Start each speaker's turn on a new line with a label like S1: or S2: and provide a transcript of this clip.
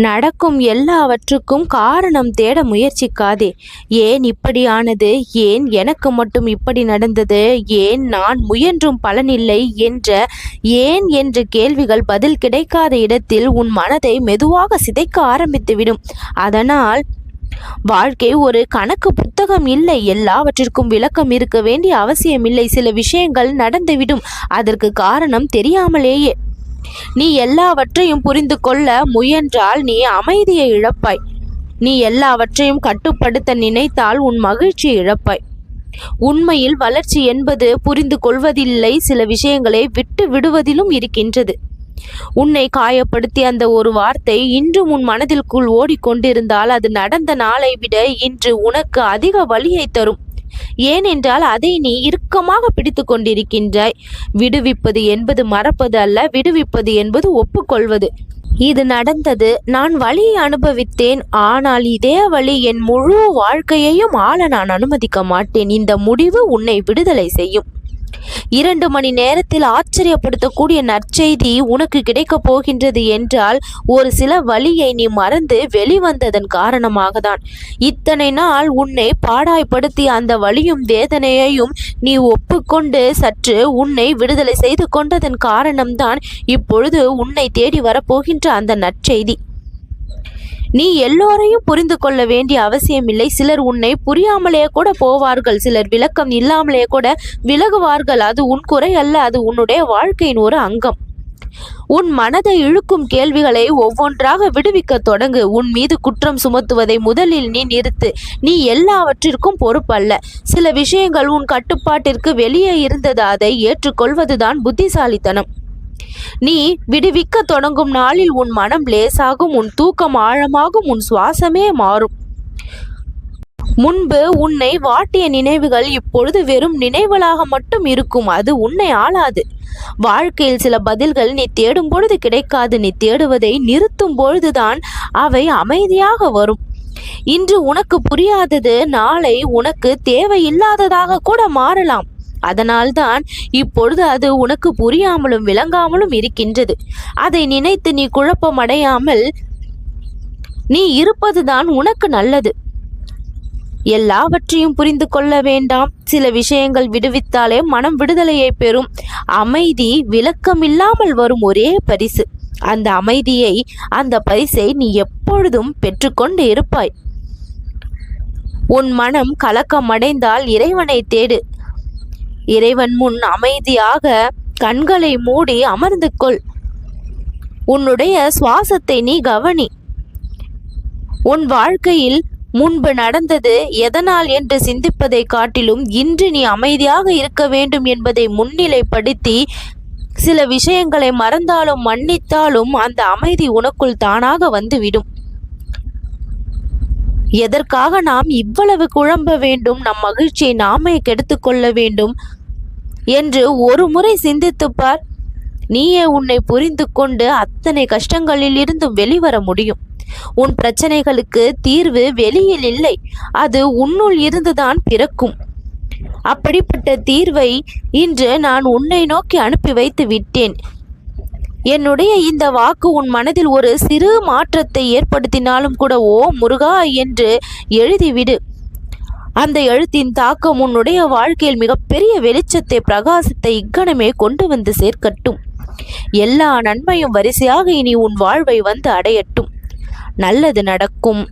S1: நடக்கும் எல்லாவற்றுக்கும் காரணம் தேட முயற்சிக்காதே. ஏன் இப்படியானது? ஏன் எனக்கு மட்டும் இப்படி நடந்தது? ஏன் நான் முயன்றும் பலனில்லை என்ற ஏன் என்ற கேள்விகள் பதில் கிடைக்காத இடத்தில் உன் மனதை மெதுவாக சிதைக்க ஆரம்பித்துவிடும். அதனால் வாழ்க்கை ஒரு கணக்கு புத்தகம் இல்லை. எல்லாவற்றிற்கும் விளக்கம் இருக்க வேண்டிய அவசியமில்லை. சில விஷயங்கள் நடந்துவிடும். அதற்கு காரணம் தெரியாமலேயே. நீ எல்லாவற்றையும் புரிந்து கொள்ள முயன்றால் நீ அமைதியை இழப்பாய். நீ எல்லாவற்றையும் கட்டுப்படுத்த நினைத்தால் உன் மகிழ்ச்சியை இழப்பாய். உண்மையில் வளர்ச்சி என்பது புரிந்து கொள்வதில்லை சில விஷயங்களை விட்டு விடுவதிலும் இருக்கின்றது. உன்னை காயப்படுத்தி அந்த ஒரு வார்த்தை இன்றும் உன் மனதிற்குள் ஓடிக்கொண்டிருந்தால் அது நடந்த நாளை விட இன்று உனக்கு அதிக வலியை தரும். ஏனென்றால் அதை நீ இறுக்கமாக பிடித்து கொண்டிருக்கின்றாய். விடுவிப்பது என்பது மறப்பது அல்ல விடுவிப்பது என்பது ஒப்புக்கொள்வது. இது நடந்தது நான் வழியை அனுபவித்தேன் ஆனால் இதே வழி என் முழு வாழ்க்கையையும் ஆள நான் அனுமதிக்க மாட்டேன். இந்த முடிவு உன்னை விடுதலை செய்யும். இரண்டு மணி நேரத்தில் ஆச்சரியப்படுத்தக்கூடிய நற்செய்தி உனக்கு கிடைக்கப் போகின்றது என்றால் ஒரு சில வழியை நீ மறந்து வெளிவந்ததன் காரணமாக தான் இத்தனை நாள் உன்னை பாடாய்ப்படுத்திய அந்த வழியும் வேதனையையும் நீ ஒப்புக்கொண்டு சற்று உன்னை விடுதலை செய்து கொண்டதன் காரணம்தான் இப்பொழுது உன்னை தேடி வரப்போகின்ற அந்த நற்செய்தி. நீ எல்லோரையும் புரிந்து கொள்ள வேண்டிய அவசியமில்லை. சிலர் உன்னை புரியாமலே கூட போவார்கள். சிலர் விளக்கம் இல்லாமலே கூட விலகுவார்கள். அது உன் குறை அல்ல அது உன்னுடைய வாழ்க்கையின் ஒரு அங்கம். உன் மனதை இழுக்கும் கேள்விகளை ஒவ்வொன்றாக விடுவிக்க தொடங்கு. உன் மீது குற்றம் சுமத்துவதை முதலில் நீ நிறுத்து. நீ எல்லாவற்றிற்கும் பொறுப்பல்ல. சில விஷயங்கள் உன் கட்டுப்பாட்டிற்கு வெளியே இருந்தது. அதை ஏற்றுக்கொள்வதுதான் புத்திசாலித்தனம். நீ விடுவிக்க தொடங்கும் நாளில் உன் மனம் லேசாகும் உன் தூக்கம் ஆழமாகும் உன் சுவாசமே மாறும். முன்பு உன்னை வாட்டிய நினைவுகள் இப்பொழுது வெறும் நினைவுகளாக மட்டும் இருக்கும். அது உன்னை ஆளாது. வாழ்க்கையில் சில பதில்கள் நீ தேடும் பொழுது கிடைக்காது. நீ தேடுவதை நிறுத்தும் பொழுதுதான் அவை அமைதியாக வரும். இன்று உனக்கு புரியாதது நாளை உனக்கு தேவையில்லாததாக கூட மாறலாம். அதனால்தான் இப்பொழுது அது உனக்கு புரியாமலும் விளங்காமலும் இருக்கின்றது. அதை நினைத்து நீ குழப்பமடையாமல் நீ இருப்பதுதான் உனக்கு நல்லது. எல்லாவற்றையும் புரிந்து கொள்ள வேண்டாம். சில விஷயங்கள் விடுவித்தாலே மனம் விடுதலையை பெறும். அமைதி விளக்கமில்லாமல் வரும் ஒரே பரிசு. அந்த அமைதியை அந்த பரிசை நீ எப்பொழுதும் பெற்றுக்கொண்டு இருப்பாய். உன் மனம் கலக்கமடைந்தால் இறைவனை தேடு. இறைவன் முன் அமைதியாக கண்களை மூடி அமர்ந்து கொள். உன்னுடைய சுவாசத்தை நீ கவனி. உன் வாழ்க்கையில் முன்பு நடந்தது எதனால் என்று சிந்திப்பதை காட்டிலும் இன்று நீ அமைதியாக இருக்க வேண்டும் என்பதை முன்னிலைப்படுத்தி சில விஷயங்களை மறந்தாலும் மன்னித்தாலும் அந்த அமைதி உனக்குள் தானாக வந்துவிடும். எதற்காக நாம் இவ்வளவு குழம்ப வேண்டும்? நம் மகிழ்ச்சியை நாமே கெடுத்து கொள்ள வேண்டும். என்று ஒரு முறை சிந்தித்துப்பார் நீயே உன்னை புரிந்து கொண்டு அத்தனை கஷ்டங்களில் இருந்தும் வெளிவர முடியும். உன் பிரச்சனைகளுக்கு தீர்வு வெளியில் இல்லை. அது உன்னுள் இருந்துதான் பிறக்கும். அப்படிப்பட்ட தீர்வை இன்று நான் உன்னை நோக்கி அனுப்பி வைத்து விட்டேன். என்னுடைய இந்த வாக்கு உன் மனதில் ஒரு சிறு மாற்றத்தை ஏற்படுத்தினாலும் கூட ஓ முருகா என்று எழுதிவிடு. அந்த எழுத்தின் தாக்கம் உன்னுடைய வாழ்க்கையில் மிகப்பெரிய வெளிச்சத்தை பிரகாசத்தை இக்கணமே கொண்டு வந்து சேர்க்கட்டும். எல்லா நன்மையும் வரிசையாக இனி உன் வாழ்வை வந்து அடையட்டும். நல்லது நடக்கும்.